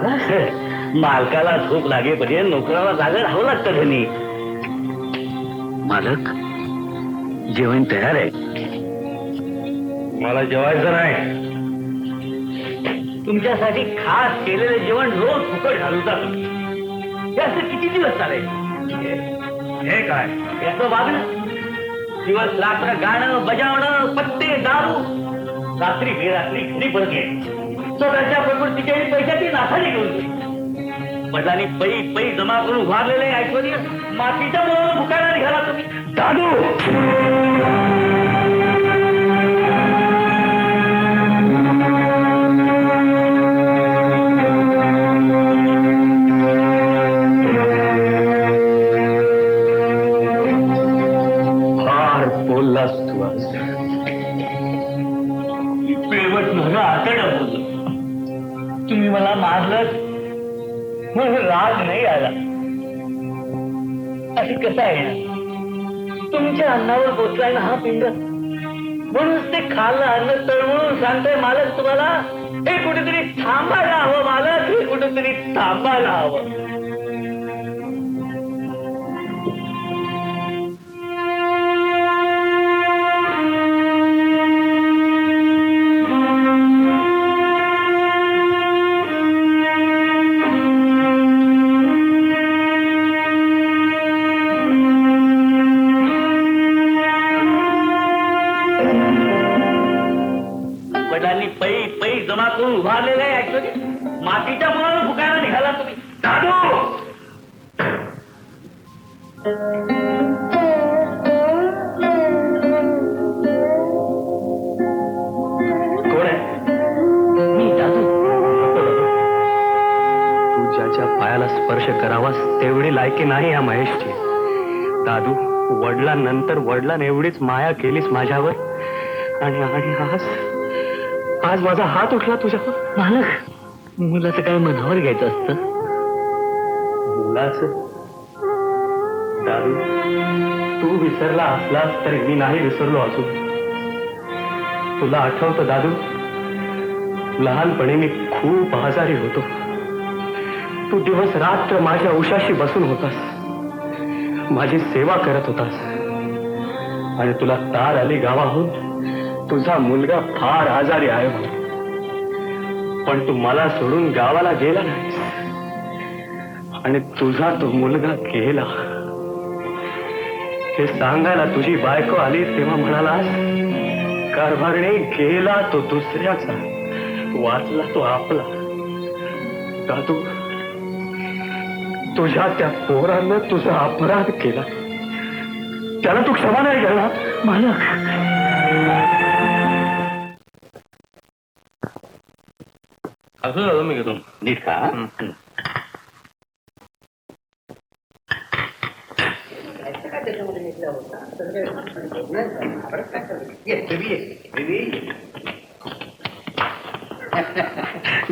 मालकाला झोप लागेपर्यंत नोकराला जागा राहावं लागतं त्यांनी. मालक जेवण तयार आहे. मला जेवायचं नाही. तुमच्यासाठी खास केलेलं जेवण रोज फुकट घालवता हे असं किती दिवस चालेल? हे काय? याचं वागणं? दिवस रात्र गाणं बजावणं पत्ते दारू. रात्री बेरात्री घरी परत यायची पुस्तकाच्या बरोबर आणि पैशाची नाथाडी घेऊन बदलाने पै पै जमा करून उभारलेले ऐश्वर्य. मातीच्या मुलाला भुकायला निघाला तुम्ही. दादू! फार बोललास तू आज. पिळवट माझं आतड म्हणून राग नाही आला. असं कसं आहे? तुमच्या अन्नावर पोचलाय ना हा पिंड? म्हणूनच ते खाल्लं अन्न तळमळून सांगतोय मालक तुम्हाला हे कुठेतरी थांबायला हवं मालक हे कुठेतरी थांबायला हवं. मातीच्या मुळाला फुकायला निघाला तुम्ही. दादू! कोण आहे? मी दादू. तू ज्याच्या पायाला स्पर्श करावास तेवढी लायकी नाही या महेशची. दादू वडिलांनंतर वडिलांनी एवढीच माया केलीस माझ्यावर. आणि आणि आज आज माझा हात उठला तुझ्यावर. मालक मुलाचं काय मनावर घ्यायचं असतं? मुलाच? दारू? तू विसरला असलास तरी मी नाही विसरलो असू तुला आठवतं दादू लहानपणी मी खूप आजारी होतो. तू दिवस रात्र माझ्या उशाशी बसून होतास. माझी सेवा करत होतास. आणि तुला तार आली गावाहून. तुझा मुलगा फार आजारी आहे म्हणून. पण तू मला सोडून गावाला गेला नाही. आणि तुझा तो मुलगा गेला हे सांगायला तुझी बायको आली तेव्हा म्हणाला कारभारने गेला तो दुसऱ्याचा वाचला तो आपला. दादू तुझ्या त्या पोरानं तुझा अपराध केला. त्याला तू क्षमा नाही करणार. मालक नीट का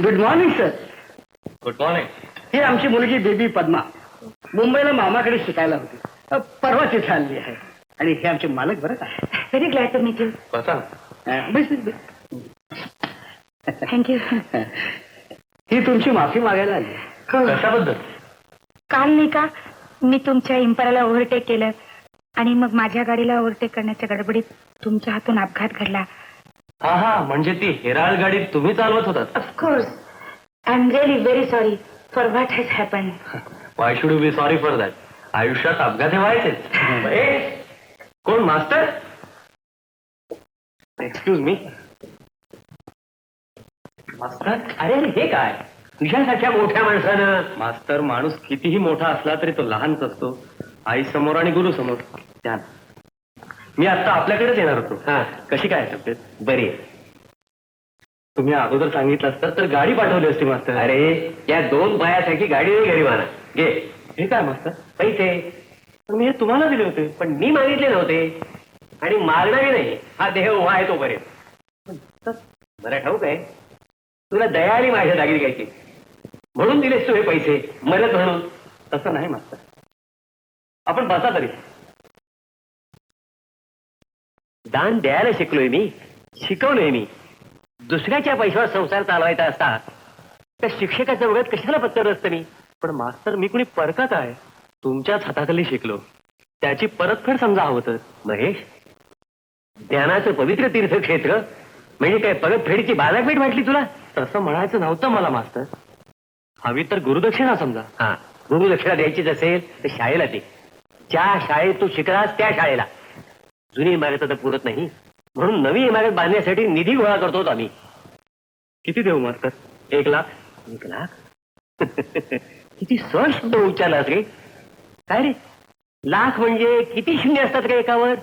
good morning sir good morning ही आमची मुलगी बेबी पद्मा. मुंबईला मामाकडे शिकायला होती. अ, परवा तिथे आली आहे. आणि हे आमचे मालक बरं आहे very glad to meet you बसा बस बस, बस. थँक्यू ही तुमची माफी मागायला आली. कशाबद्दल? काल नाही का मी तुमच्या इम्पराला ओव्हरटेक केलं आणि मग माझ्या गाडीला ओव्हरटेक करण्याच्या गडबडीत तुमच्या हातून अपघात घडला. हा हा म्हणजे ती हेराळ गाडी तुम्ही चालवत होतात? Of course I am really very sorry for what has happen why should you be sorry for that आयुष्यात अपघात हे व्हायचे कोण मास्टर? एक्सक्यूज मी मास्तर अरे अरे हे काय? तुझ्यासारख्या मोठ्या माणसानं? मास्तर माणूस कितीही मोठा असला तरी तो लहानच असतो. आई समोर आणि गुरु समोर. ध्यान मी आता आपल्याकडेच येणार होतो. हा. कशी काय तब्येत? बरी तुम्ही अगोदर सांगितलं असतं तर गाडी पाठवली असती मास्तर. अरे या दोन बायासाठी गाडी नाही गरीबाना घे. हे काय मास्तर? पैसे. पण मी हे तुम्हाला दिले होते. पण मी मागितले नव्हते. आणि मागणारी नाही. हा देह उभा आहे तोपर्यंत. बरं ठाऊक आहे. तुला दयाने माझ्या दागिने घ्यायचे. म्हणून दिलेस तू हे पैसे मरत म्हणून. तसं नाही मास्तर. आपण बसा तरी. दान द्यायला शिकलोय मी शिकवलोय मी. दुसऱ्याच्या पैशावर संसार चालवायचा असता त्या शिक्षकाच्या वगैरे कशाला पत्तर असतं मी? पण मास्तर मी कुणी परकत आहे. तुमच्याच हाताखाली शिकलो. त्याची परतफेड समजा हवं तर. महेश ज्ञानाचं पवित्र तीर्थक्षेत्र म्हणजे काय परतफेडीची बाजारपेठ वाटली तुला? तसं म्हणायचं नव्हतं मला मास्तर. हवी तर गुरुदक्षिणा समजा. हा. गुरुदक्षिणा द्यायचीच असेल तर शाळेला दे. ज्या शाळेत तू शिकलास त्या शाळेला. जुनी इमारत तर पुरत नाही. म्हणून नवी इमारत बांधण्यासाठी निधी गोळा करतो आम्ही. किती देऊ मास्तर? एक लाख. एक लाख? किती सहज शब्द उच्चारलास रे. काय रे? लाख म्हणजे किती शून्य असतात का एकावर?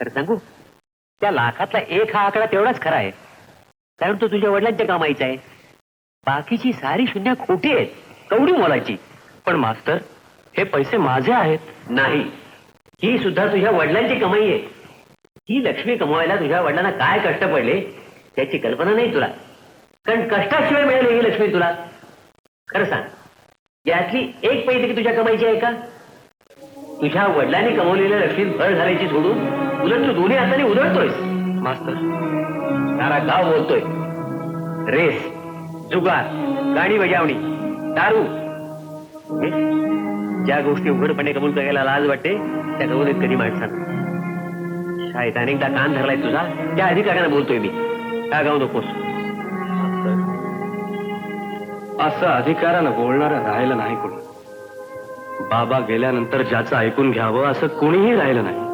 तर सांगू? त्या लाखातला एक हा आकडा तेवढाच खरा आहे. कारण तो तुझ्या वडिलांच्या कामाईचा आहे. बाकीची सारी शून्य खोटी आहेत. कवडी मोलाची. पण मास्तर हे पैसे माझे आहेत नाही. ही सुद्धा तुझ्या वडिलांची कमाई आहे. ही लक्ष्मी कमवायला तुझ्या वडिलांना काय कष्ट पडले त्याची कल्पना नाही तुला. कारण कष्टाशिवाय मिळाली ही लक्ष्मी तुला. खरं सांग यातली एक पैसे तुझ्या कमाईची आहे का? तुझ्या वडिलांनी कमवलेल्या लक्ष्मीत भर घालायची सोडून उलट तू दोन्ही हाताने उधळतोय. मास्तर सारा गाव बोलतोय. रेस जुगार गाणी बजावणी दारू. ज्या गोष्टी उघडपणे कबूल करायला लाज वाटते त्या कबूल कधी माणसानं. शाळेत अनेकदा कान धरलाय तुझा त्या अधिकाऱ्यांना बोलतोय मी. का गाऊ नकोस असं अधिकारानं बोलणार राहिलं नाही कोण. बाबा गेल्यानंतर ज्याचं ऐकून घ्यावं असं कोणीही राहिलं नाही.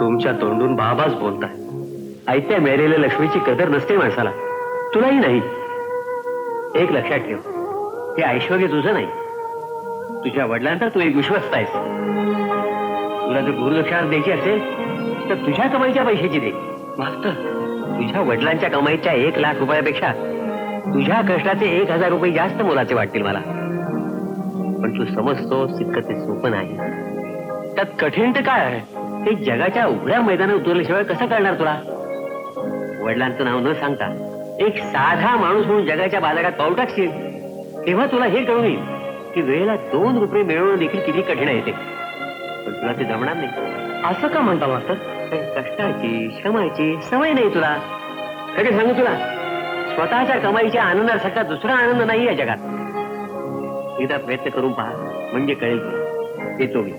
तुमच्या तोंडून बाबाच बोलताय. आयत्या मिळालेल्या लक्ष्मीची कदर नसते माणसाला. तुलाही नाही. एक लक्षात ठेव. हे ऐश्वर तुझं नाही. तुझ्या वडिलांचा तू एक विश्वस्त आहेस. तुला जर गुरुदक्षिणा द्यायची असेल तर तुझ्या कमाईच्या पैशाची दे. मास्तर तुझ्या वडिलांच्या कमाईच्या एक लाख रुपयापेक्षा तुझ्या कष्टाचे एक हजार रुपये जास्त मोलाचे वाटतील मला. पण तू समजतो तितकं ते सोपं नाही. त्यात कठीण तर काय आहे? ते जगाच्या उघड्या मैदानात उतरल्याशिवाय कसं कळणार तुला? वडिलांचं नाव न सांगता एक साधा माणूस म्हणून जगाच्या बाजारात पाऊल टाकशील तेव्हा तुला हे कळून येईल की वेळेला दोन रुपये मिळवणं देखील किती कठीण आहे ते. पण तुला ते जमणार नाही. असं का म्हणता मास्तर? कष्टाची श्रमाची सवय नाही तुला. खरे सांगू तुला स्वतःच्या कमाईच्या आनंदासारखा दुसरा आनंद नाही या जगात. एकदा प्रयत्न करून पहा म्हणजे कळेल तुला. देतो मी